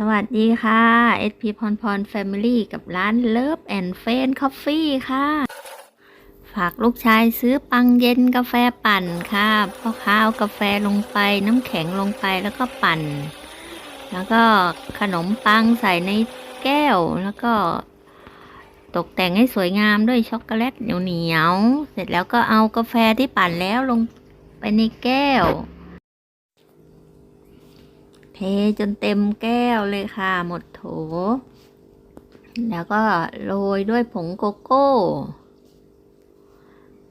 สวัสดีค่ะ SP พรพร Family กับร้าน Love and f r i e n d Coffee ค่ะ ฝากลูกชายซื้อปังเย็นกาแฟปั่นค่ะพ่อค้าเอากาแฟลงไปน้ำแข็งลงไปแล้วก็ปั่น แล้วก็ขนมปังใส่ในแก้วแล้วก็ ตกแต่งให้สวยงามด้วยช็อกโกแลตเหนียวๆเสร็จแล้วก็เอากาแฟที่ปั่นแล้วลงไปในแก้ว เทจนเต็มแก้วเลยค่ะ หมดโถ แล้วก็โรยด้วยผงโกโก้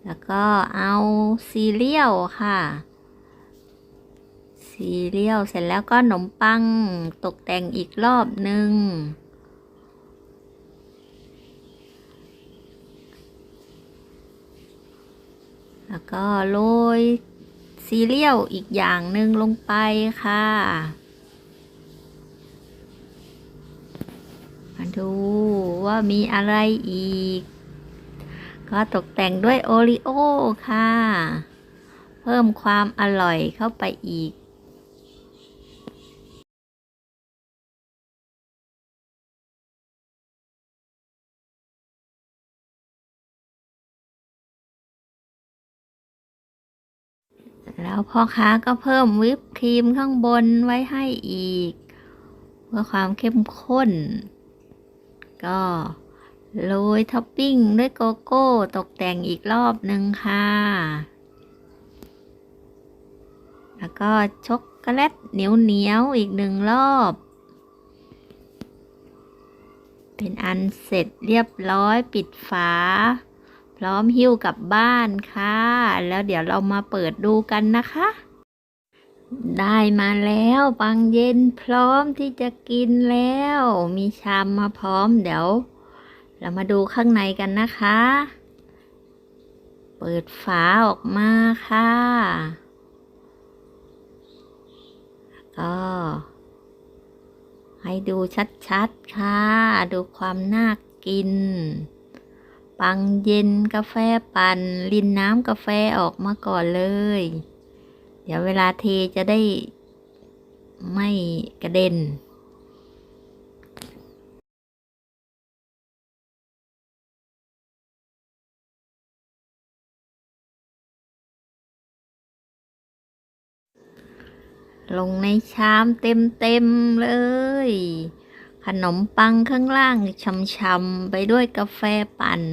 แล้วก็เอาซีเรียลค่ะ ซีเรียลเสร็จแล้วก็ขนมปังตกแต่งอีกรอบหนึ่งแล้วก็โรยซีเรียลอีกอย่างหนึ่งลงไปค่ะ มา ดูว่ามีอะไรอีก ก็ตกแต่งด้วยโอริโอค่ะ เพิ่มความอร่อยเข้าไปอีกแล้วพ่อค้าก็เพิ่มวิปครีมข้างบนไว้ให้อีก เพื่อความเข้มข้น ก็โรยท็อปปิ้งด้วยโกโก้ ตกแต่งอีกรอบหนึ่งค่ะ แล้วก็ช็อกโกแลตเหนียวเหนียวๆอีกหนึ่งรอบ เป็นอันเสร็จเรียบร้อยปิดฝา พร้อมหิ้วกลับบ้านค่ะ แล้วเดี๋ยวเรามาเปิดดูกันนะคะ ได้มาแล้วปังเย็นพร้อมที่จะกินแล้ว มีชามมาพร้อมเดี๋ยว เรามาดูข้างในกันนะคะ เปิดฝาออกมาค่ะ ก็ให้ดูชัดๆค่ะ ดูความน่ากิน ปังเย็นกาแฟปั่นรินน้ำกาแฟออกมาก่อนเลย เดี๋ยวเวลาเทจะได้ไม่กระเด็น ลงในชามเต็มๆเลย ขนมปังข้างล่างช่ำๆไปด้วยกาแฟปั่น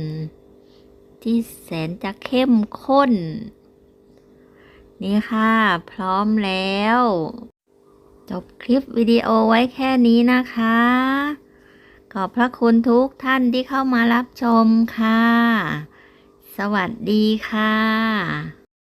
ที่แสนจะเข้มข้น นี่ค่ะ พร้อมแล้ว จบคลิปวิดีโอไว้แค่นี้นะคะ ขอบพระคุณทุกท่านที่เข้ามารับชมค่ะ สวัสดีค่ะ